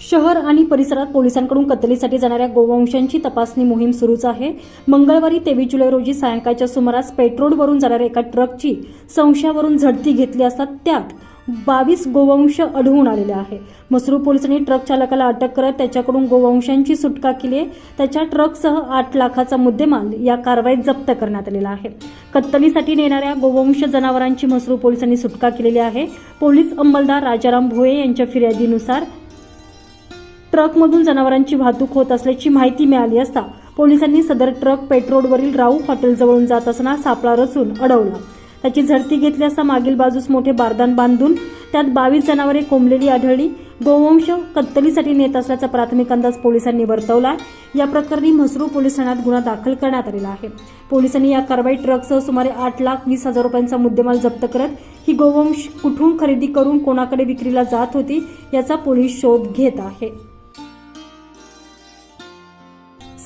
शहर आणि परिसरात पोलिसांकडून कत्तलीसाठी जाणाऱ्या गोवंशांची तपासणी मोहीम सुरूच आहे. मंगळवारी तेवीस जुलै रोजी सायंकाळच्या सुमारास पेट्रोलवरून जाणाऱ्या एका ट्रकची संशयावरून झडती घेतली असता त्यात बावीस गोवंश आढळून आलेले आहे. मसरूळ पोलिसांनी ट्रक चालकाला अटक करत त्याच्याकडून गोवंशांची सुटका केली. त्याच्या ट्रकसह आठ लाखाचा मुद्देमाल या कारवाईत जप्त करण्यात आलेला आहे. कत्तलीसाठी नेणाऱ्या गोवंश जनावरांची मसरूळ पोलिसांनी सुटका केलेली आहे. पोलीस अंमलदार राजाराम भोये यांच्या फिर्यादीनुसार ट्रकमधून जनावरांची वाहतूक होत असल्याची माहिती मिळाली असता पोलिसांनी सदर ट्रक पेट्रोलवरील राऊ हॉटेलजवळून जात असताना सापळा रचून अडवला. त्याची झडती घेतली असता मागील बाजूस मोठे बारदान बांधून त्यात बावीस जनावरे कोंबलेली आढळली. गोवंश कत्तलीसाठी नेत असल्याचा प्राथमिक अंदाज पोलिसांनी वर्तवला. या प्रकरणी म्हसरू पोलीस ठाण्यात गुन्हा दाखल करण्यात आलेला आहे. पोलिसांनी या कारवाई ट्रकसह सुमारे आठ लाख वीस हजार रुपयांचा मुद्देमाल जप्त करत ही गोवंश कुठून खरेदी करून कोणाकडे विक्रीला जात होती याचा पोलीस शोध घेत आहे.